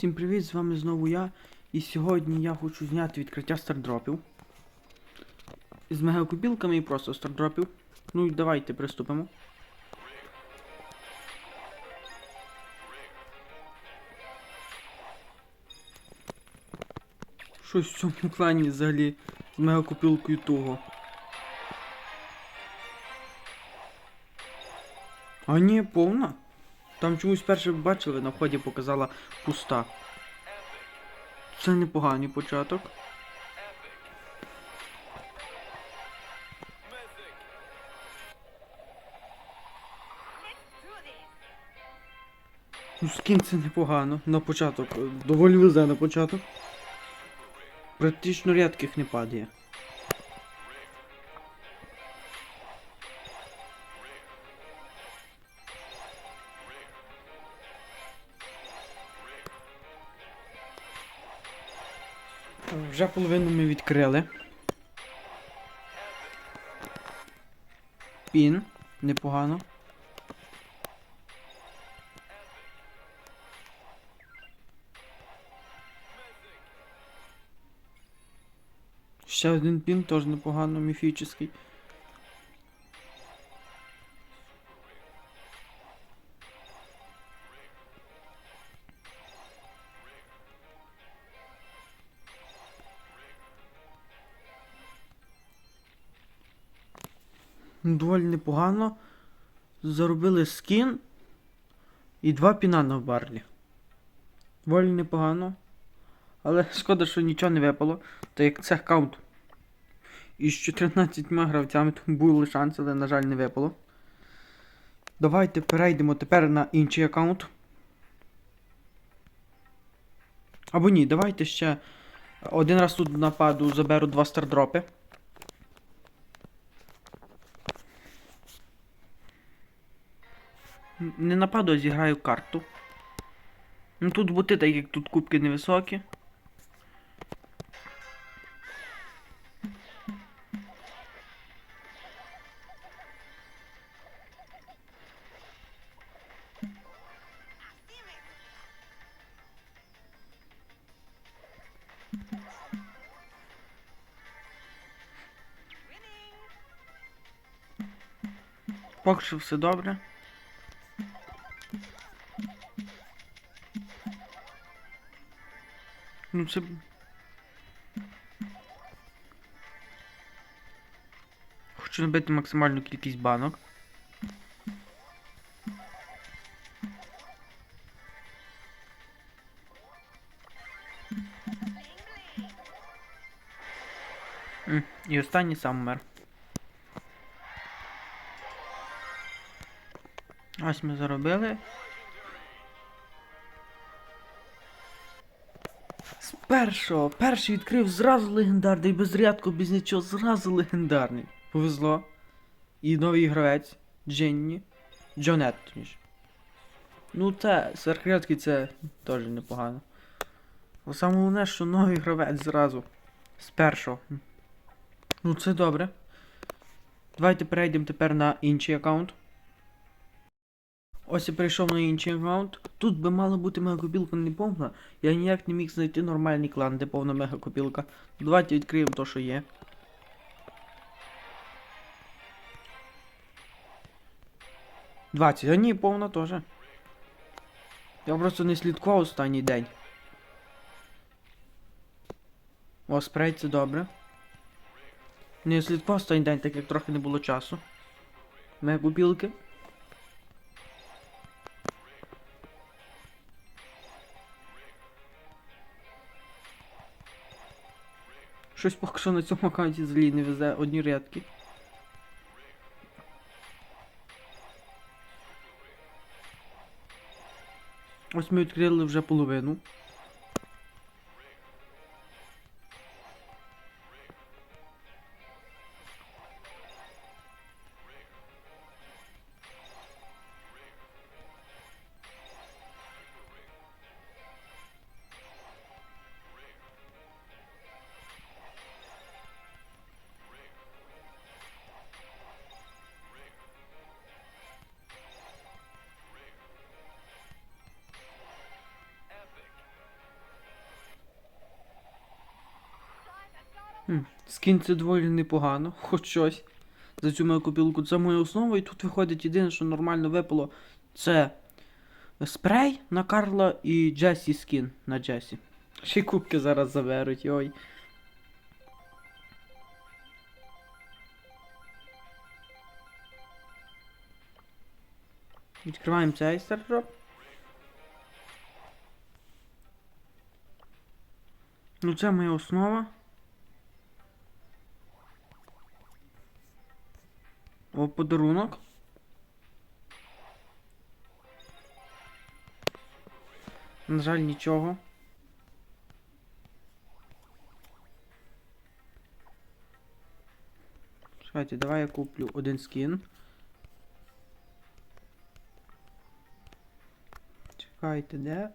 Всім привіт, з вами знову я. І сьогодні я хочу зняти відкриття стардропів. З мегакупілками і просто стардропів. Ну і давайте приступимо. Щось в цьому клані взагалі з мегакупілкою туго. А ні, повна. Там чомусь перше бачили, на вході показала пуста. Це непоганий початок. Ну, скін це непогано. На початок. Доволі везе на початок. Практично рядких не падає. Вже половину ми відкрили. Пін. Непогано. Ще один пін теж непогано, міфічний. Доволі непогано. Заробили скін і два піна на барлі. Доволі непогано. Але шкода, що нічого не випало. Так як це аккаунт. Із 14 гравцями там були шанси, але, на жаль, не випало. Давайте перейдемо тепер на інший аккаунт. Або ні, давайте ще один раз тут нападу заберу два стардропи. Не нападу, а зіграю карту. Ну тут бути, так як тут кубки невисокі. Поки що все добре. Ну це. Хочу набити максимальну кількість банок. І останній сам мер. Ось ми заробили. Першого. Перший відкрив зразу легендарний, без рядку, без нічого, зразу легендарний. Повезло. І новий гравець Дженні. Джонет. Ну це, сверхрядки це теж непогано. Але саме головне, що новий гравець зразу. З першого. Ну це добре. Давайте перейдемо тепер на інший аккаунт. Ось я перейшов на інший аккаунт. Тут би мала бути мегакопілка не повна. Я ніяк не міг знайти нормальний клан, де повна мегакопілка. Давайте відкриємо то, що є. Двадцять, а ні, повна теж. Я просто не слідкував останній день. О, спрей, це добре. Не слідкував останній день, так як трохи не було часу. Мегакопілки. Щось поки що на цьому аккаунті взагалі не везе одні рядки. Ось ми відкрили вже половину. Скін це доволі непогано, хоч щось. За цю мою копілку. Це моя основа, і тут виходить єдине, що нормально випало, це спрей на Карла і Джесі скін на Джесі. Ще й кубки зараз заберуть, ой. Відкриваємо цей стардроп. Ну це моя основа. О, подарунок. На жаль, нічого. Чекайте, давай я куплю один скін. Чекайте, де?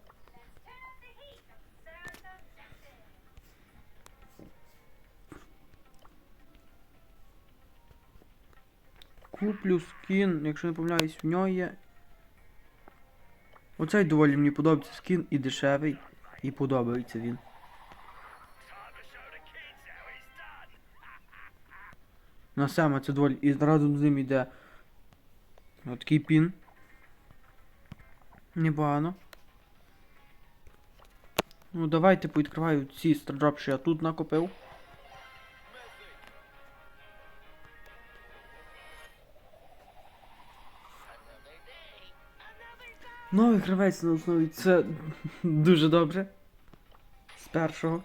Куплю скін, якщо не помиляюсь, в нього є. Оцей доволі мені подобається скін і дешевий, і подобається він. На саме це доволі. І разом з ним йде такий пін. Непогано. Ну давайте повідкриваю ці стардроп, я тут накопив. Новий гравець на основі це дуже добре. З першого.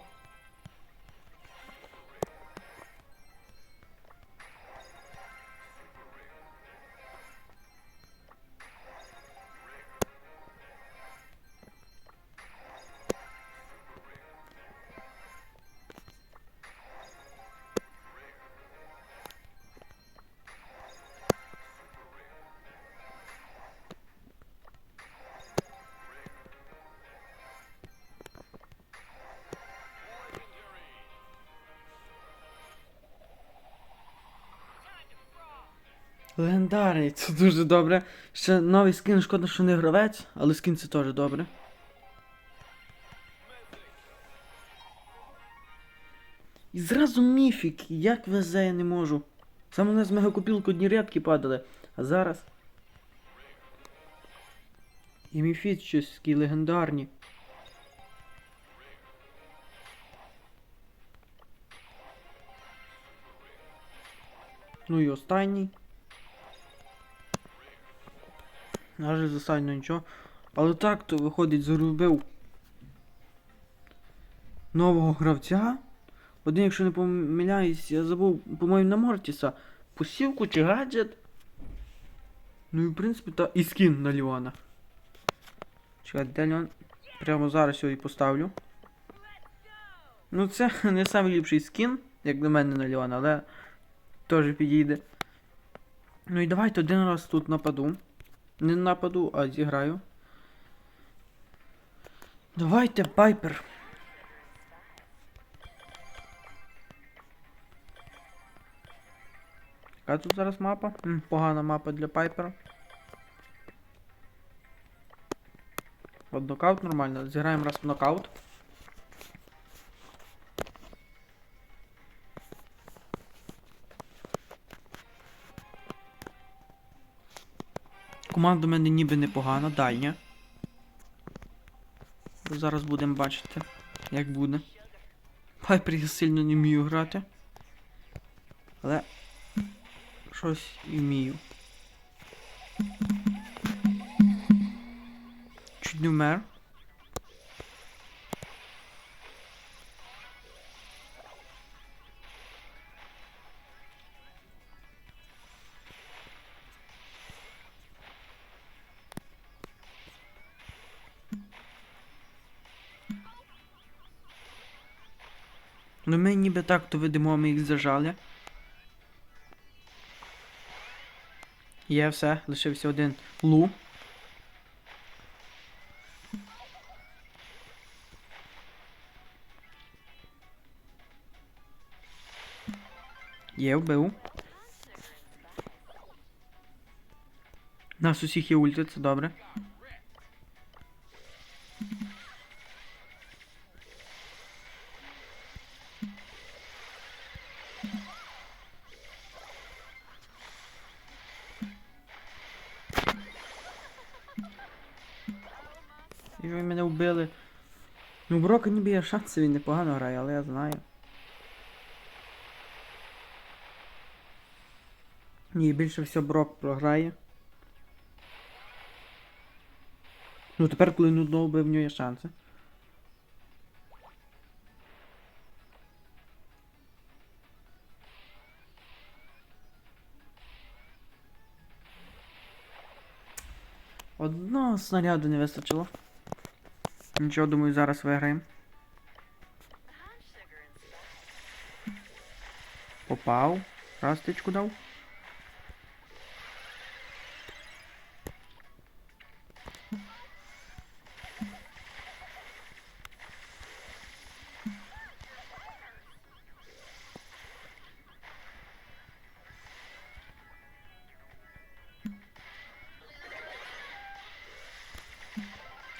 Легендарний, це дуже добре. Ще новий скін, шкода, що не гравець, але скін це теж добре. І зразу міфік, як везе я не можу. Саме у нас з мегакопілку одні рядки падали, а зараз. І міфіт щось такі легендарні. Ну і останній. З останнього нічого. Але так то виходить, заробив нового гравця. Один, якщо не помиляюсь, я забув, по-моєму, на Мортіса. Посівку чи гаджет. Ну і в принципі та і скін на Ліона. Чекайте, де Ліон? Прямо зараз його і поставлю. Ну це не найліпший скін, як для мене на Ліона, але теж підійде. Ну і давайте один раз тут нападу. Не нападу, а зіграю. Давайте, Пайпер. Яка тут зараз мапа? М, погана мапа для Пайпера. От нокаут нормально. Зіграємо раз в нокаут. Команда в мене ніби непогана, дальня. Зараз будемо бачити, як буде. Пайпер я сильно не вмію грати. Але щось і вмію. Чуть не вмер. Ну ми ніби так то видимо, ми їх зажали. Є все, лишився один лу. Є, вбив. Нас усіх є ульти, це добре. Самі мене вбили. Ну, Брока ніби є шанси, він непогано грає, але я знаю. Ні, більше всього Брок програє. Ну тепер, коли нудно вбив, в нього є шанси. Одного снаряду не вистачило. Нічого, думаю, зараз виграємо. Попав. Раз тичку дав.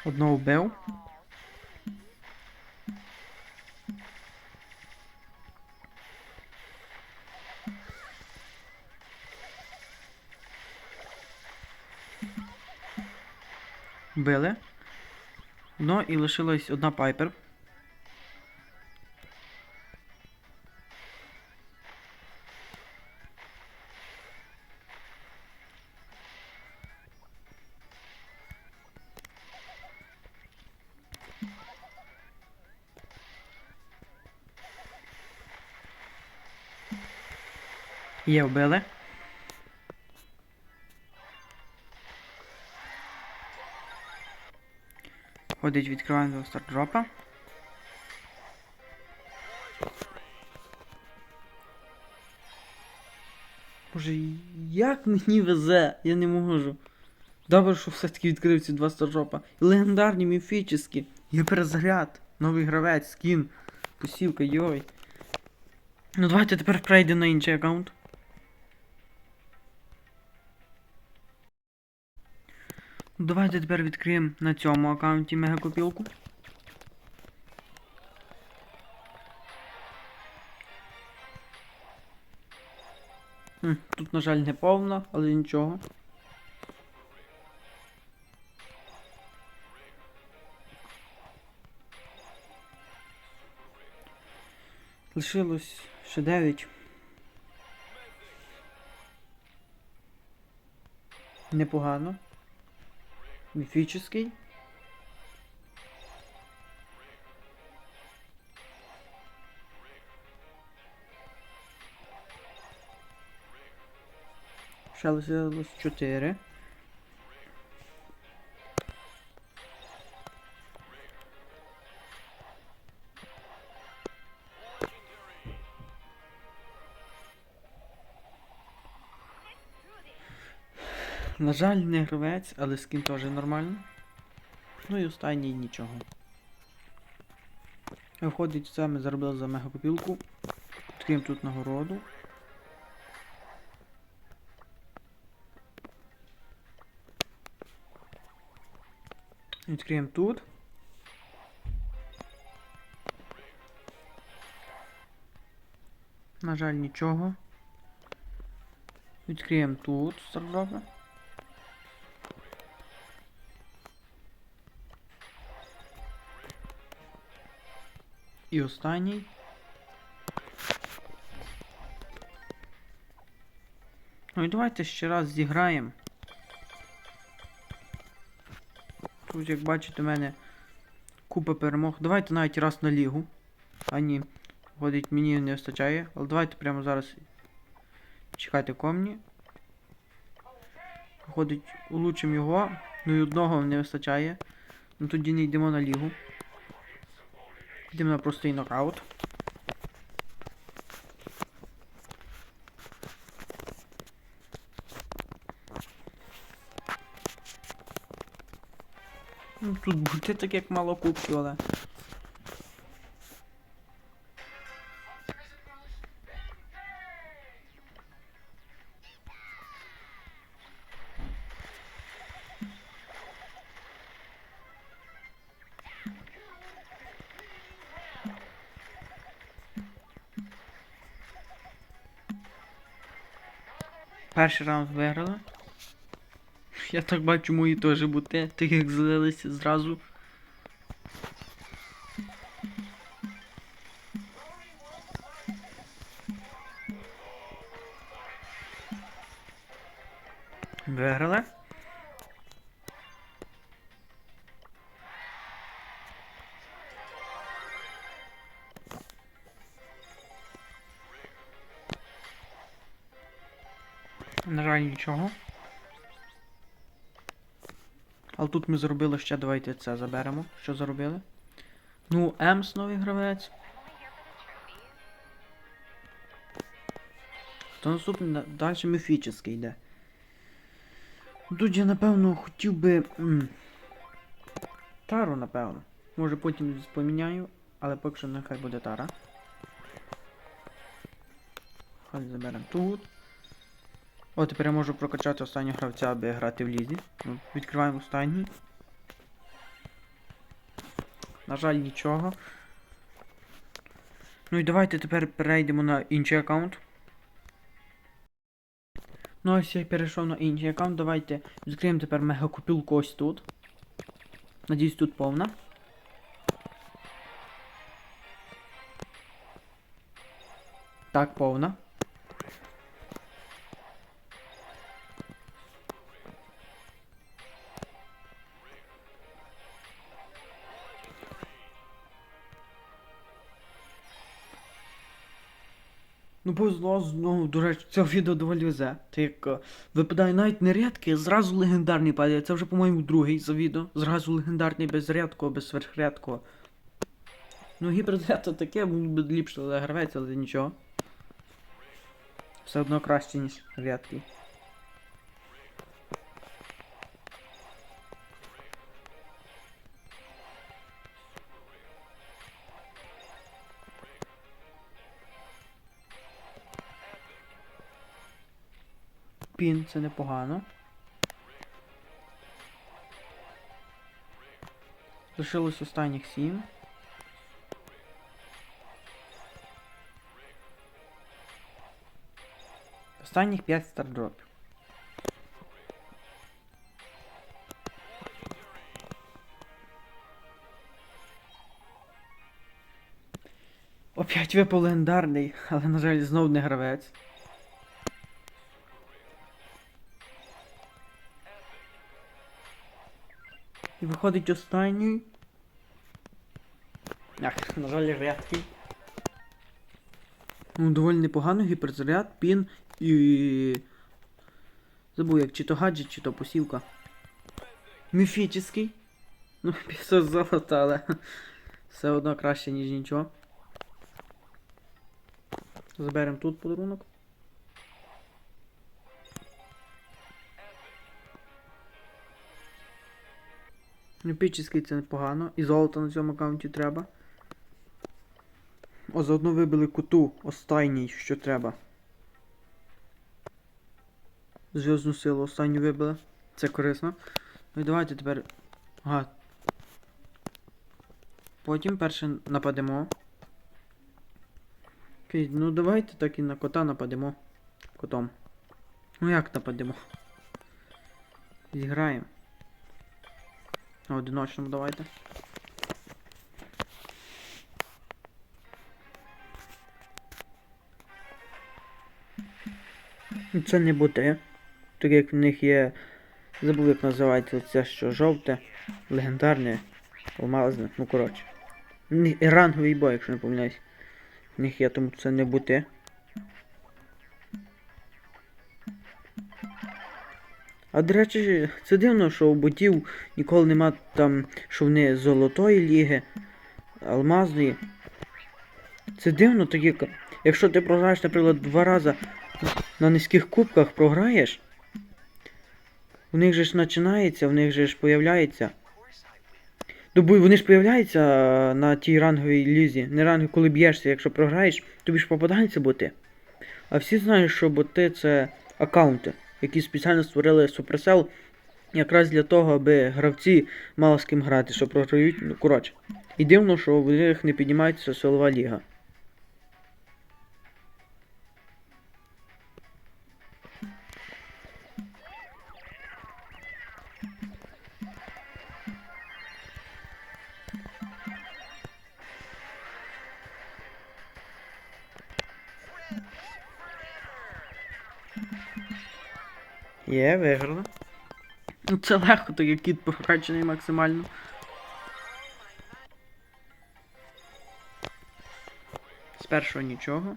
Одного вбив. І лишилась одна пайпер. Є вбили. Ходить, відкриваємо до стардропа. Боже, як мені везе, я не можу. Добре, що все-таки відкрив ці два стардропа. І легендарні, міфічні. Є перезаряд. Новий гравець, скін. Посівка, йой. Ну давайте тепер перейдемо на інший аккаунт. Давайте тепер відкриємо на цьому аккаунті мегакопілку. Тут, на жаль, не повна, але нічого. Лишилось ще 9. Непогано. Міфічний. Ще лишилось 4. На жаль, не гравець, але скін теж нормально. Ну і останній нічого. Виходить, це ми заробили за мегакопілку. Відкриємо тут нагороду. Відкриємо тут. На жаль, нічого. Відкриємо тут стардропи. І останній. Ну і давайте ще раз зіграємо. Тут, як бачите, у мене купа перемог. Давайте навіть раз на лігу. А ні, виходить, мені не вистачає. Але давайте прямо зараз чекайте комні. Виходить, улучшимо його. Ну і одного не вистачає. Ну тоді не йдемо на лігу. Йдемо на простий нокаут. Ну, тут буде так як мало кубків, але. Перший раунд виграли. Я так бачу, мої теж бути, так як злилися зразу. Нічого. Але тут ми зробили ще, давайте це заберемо. Що зробили? Ну, Емс новий гравець. То наступний далі міфічний йде. Тут я напевно хотів би. Тару, напевно. Може потім поміняю, але поки що нехай буде тара. Хай заберемо тут. О, тепер я можу прокачати останнього гравця, аби грати в лізі. Ну, відкриваємо останній. На жаль, нічого. Ну і давайте тепер перейдемо на інший аккаунт. Ну ось я перейшов на інший аккаунт. Давайте відкриємо тепер мегакопілку ось тут. Надіюсь, тут повна. Так, повна. Ну, повезло знову, до речі, це відео доволі везе. Так як е, випадає навіть не рядки, зразу легендарний падає. Це вже, по-моєму, другий за відео. Зразу легендарний без рядкого, без сверхрядкого. Ну, гіперзряд то таке, був би ліпше але гравець, але нічого. Все одно краще, ніж рядкий. Пін, це непогано. Лишилось останніх сім. Останніх 5 стардропів. Опять випав легендарний, але, на жаль, знов не гравець. І виходить останній. Ах, на жаль, рядкий. Ну, доволі непогано, гіперзаряд, пін і. Забув як чи то гаджет, чи то посівка. Міфічний. Ну, 500 золота, але все одно краще, ніж нічого. Заберемо тут подарунок. Міфічний це непогано. І золото на цьому аккаунті треба. О, заодно вибили куту останній, що треба. Зв'язну силу останню вибили. Це корисно. Ну і давайте тепер. Ага. Потім перше нападемо. Окей, ну давайте так і на кота нападемо. Котом. Ну як нападемо? Зіграємо. На одиночному давайте. Ну, Це не боти. Так як в них є. Забув як називається це що жовте, легендарне, алмазне, ну коротше. Ранговий бой, якщо не помиляюсь. В них є, тому це не боти. А до речі, це дивно, що у ботів ніколи нема там, що вони золотої ліги, алмазної. Це дивно, так як якщо ти програєш, наприклад, два рази на низьких кубках програєш, у них же ж починається, у них же ж появляється. Ну, вони ж появляються на тій ранговій лізі. Не рангові, коли б'єшся, якщо програєш, тобі ж попадаються боти. А всі знають, що боти це аккаунти, які спеціально створили Supercell якраз для того, аби гравці мали з ким грати, що програють. Ну, коротше. І дивно, що в них не піднімається силова ліга. Є, виграно. Ну, Це легко, так кіт прокачаний максимально. З першого нічого.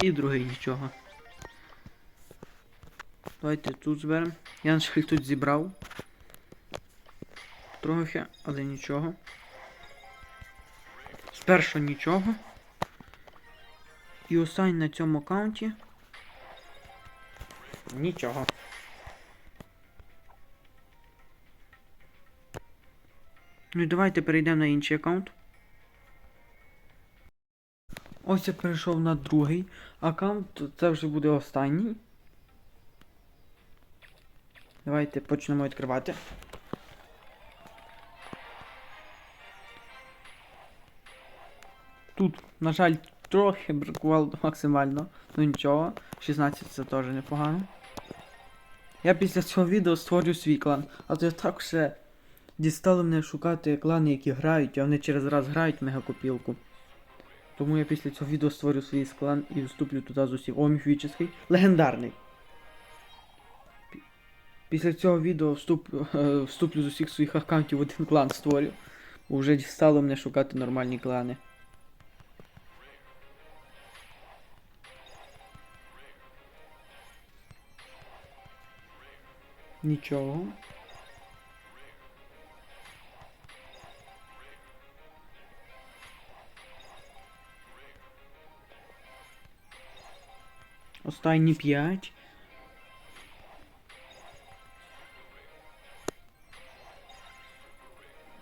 І другий нічого. Давайте тут зберемо. Я на жаль тут зібрав. Трохи, але нічого. З першого нічого. І останній на цьому аккаунті. Нічого. Ну і давайте перейдемо на інший аккаунт. Ось я перейшов на другий аккаунт, це вже буде останній. Давайте почнемо відкривати. Тут, на жаль, трохи бракувало максимально. Ну нічого, 16 це теж непогано. Я після цього відео створю свій клан, а то так ще дістало мене шукати клани, які грають, а вони через раз грають мегакопілку. Тому я після цього відео створю свій клан і вступлю туди з усіх. О, міфічний. Легендарний. Після цього відео вступ, вступлю з усіх своїх аккаунтів в один клан створю. Бо вже дістало мене шукати нормальні клани. Нічого. Останні п'ять.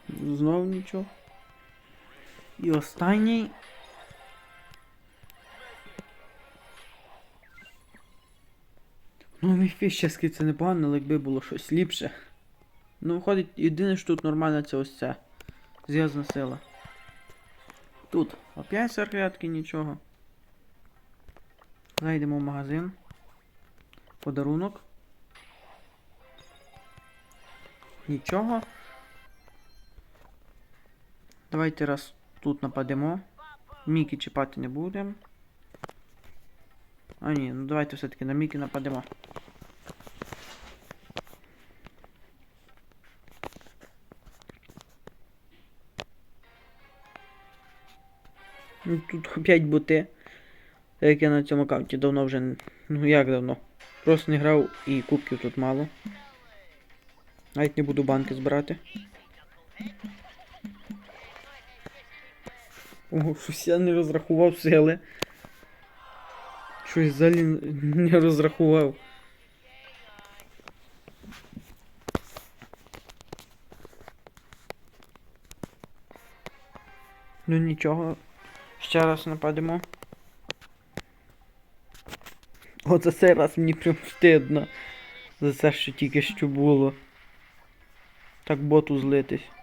Знову нічого. І останній. Міфічний це непогано, але якби було щось ліпше. Ну, виходить, єдине, що тут нормально, це ось це. Зв'язна сила. Тут опять серклятки, нічого. Зайдемо в магазин. Подарунок. Нічого. Давайте раз тут нападемо. Мікі чіпати не будемо. А ні, ну давайте все-таки на Мікі нападемо. Ну тут опять боти. Як я на цьому аккаунті давно вже. Ну як давно? Просто не грав і кубків тут мало. Навіть не буду банки збирати. О, щось я не розрахував сили. Щось взагалі не розрахував. Ну нічого. Ще раз нападемо. О, за цей раз мені прям стидно. За це, що тільки що було. Так боту злитись.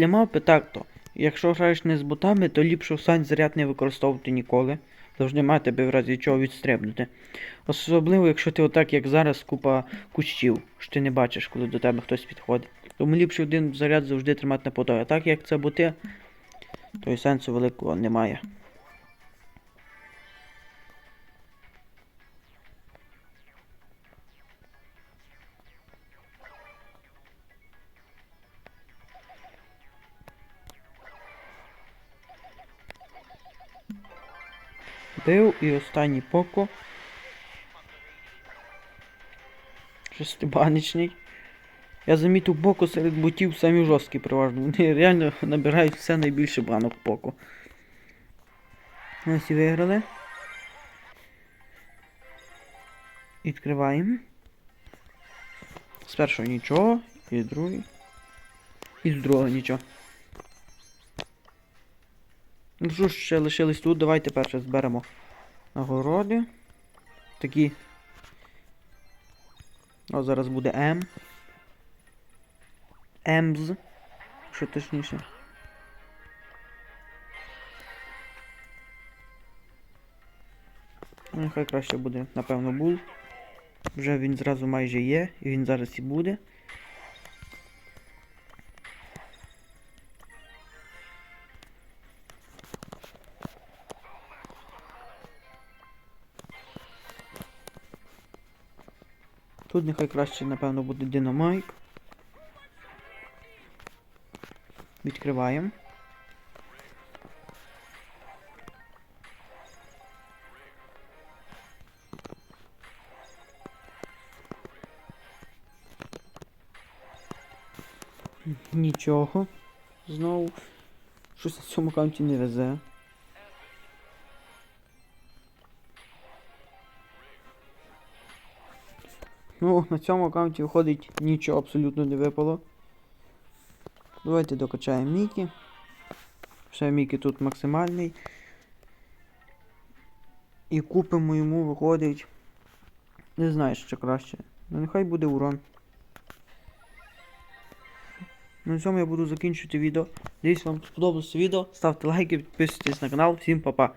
Для мапи так то. Якщо граєш не з ботами, то ліпше сань заряд не використовувати ніколи. Завжди мати тебе в разі чого відстрибнути. Особливо, якщо ти отак, як зараз, купа кущів, що ти не бачиш, коли до тебе хтось підходить. Тому ліпше один заряд завжди тримати на потоці. А так як це боти, то й сенсу великого немає. Бив і останній поко. Шестибаничний. Я замітив боку серед ботів самі жорсткі переважно. Вони реально набирають все найбільше банок поку. Ось і виграли. Відкриваємо. З першого нічого, і другий. І з другого нічого. Ну що ж ще лишились тут, давайте перше зберемо нагороди. Такі О, зараз буде М. Емз. Що точніше. Ну, нехай краще буде, напевно, бул. Вже він зразу майже є, і він зараз і буде. Тут нехай краще, напевно, буде динамайк. Відкриваємо. Нічого. Знову. Щось на цьому аккаунті не везе. Ну, на цьому аккаунті виходить нічого абсолютно не випало. Давайте докачаємо Мікі. Ще Мікі тут максимальний. І купимо йому виходить. Не знаю, що краще. Ну нехай буде урон. На цьому я буду закінчувати відео. Надіюсь, вам сподобалося відео. Ставте лайки, підписуйтесь на канал. Всім па-па.